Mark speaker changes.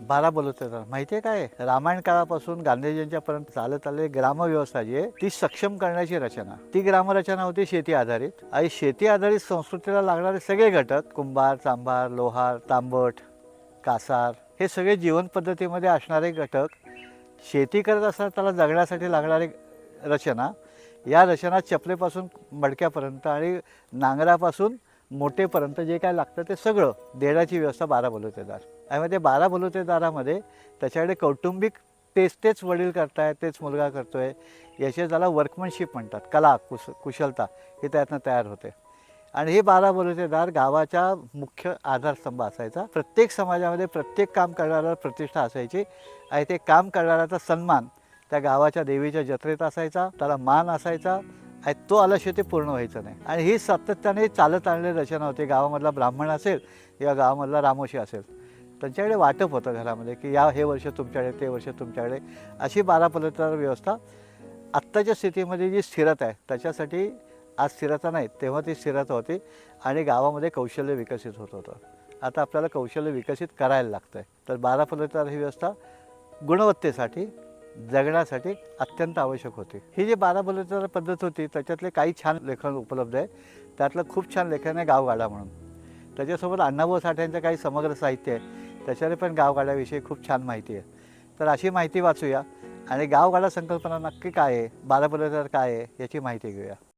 Speaker 1: बारा बोलत येतात माहिती आहे काय? रामायण काळापासून गांधीजींच्या पर्यंत चालत आलेली ग्रामव्यवस्था जी आहे ती सक्षम करण्याची रचना. ती ग्रामरचना होती शेती आधारित. आणि शेती आधारित संस्कृतीला लागणारे सगळे घटक कुंभार चांभार लोहार तांबट कासार हे सगळे जीवन पद्धतीमध्ये असणारे घटक शेती करत असताना त्याला जगण्यासाठी लागणारी रचना या रचना चपलेपासून मडक्यापर्यंत आणि नांगरापासून मोठेपर्यंत जे काय लागतं ते सगळं देण्याची व्यवस्था बारा बलुतेदार. आणि मग ते बारा बलुतेदारामध्ये त्याच्याकडे कौटुंबिक तेच तेच वडील करतायत तेच मुलगा करतोय. याचे त्याला वर्कमनशिप म्हणतात कला कुश कुशलता ही त्यातनं तयार होते. आणि हे बारा बलुतेदार गावाच्या मुख्य आधारस्तंभ असायचा. प्रत्येक समाजामध्ये प्रत्येक काम करणाऱ्याला प्रतिष्ठा असायची आणि ते काम करणाऱ्याचा सन्मान त्या गावाच्या देवीच्या जत्रेत असायचा त्याला मान असायचा. तो आल्याशिवाय ते पूर्ण व्हायचं नाही. आणि ही सातत्याने चालत आणलेली रचना होती गावामधला ब्राह्मण असेल किंवा गावामधला रामोशी असेल त्यांच्याकडे वाटप होतं घरामध्ये की या हे वर्ष तुमच्याकडे ते वर्ष तुमच्याकडे अशी बारा पद्धतीवर व्यवस्था आत्ताच्या स्थितीमध्ये जी स्थिरता आहे त्याच्यासाठी आज स्थिरता नाही तेव्हा ती स्थिरता होती आणि गावामध्ये कौशल्य विकसित होत होतं. आता आपल्याला कौशल्य विकसित करायला लागतं आहे तर बारा पद्धतीवर ही व्यवस्था गुणवत्तेसाठी जगण्यासाठी अत्यंत आवश्यक होते. ही जी बारा पद्धतीवर पद्धत होती त्याच्यातले काही छान लेखन उपलब्ध आहे त्यातलं खूप छान लेखन आहे गावगाडा म्हणून. त्याच्यासोबत अण्णाभाऊ साठ्यांचं काही समग्र साहित्य आहे. त्याच्याने पण गावगाड्याविषयी खूप छान माहिती आहे. तर अशी माहिती वाचूया आणि गावगाडा संकल्पना नक्की काय आहे? बारा पद्धतीवर काय आहे? याची माहिती घेऊया.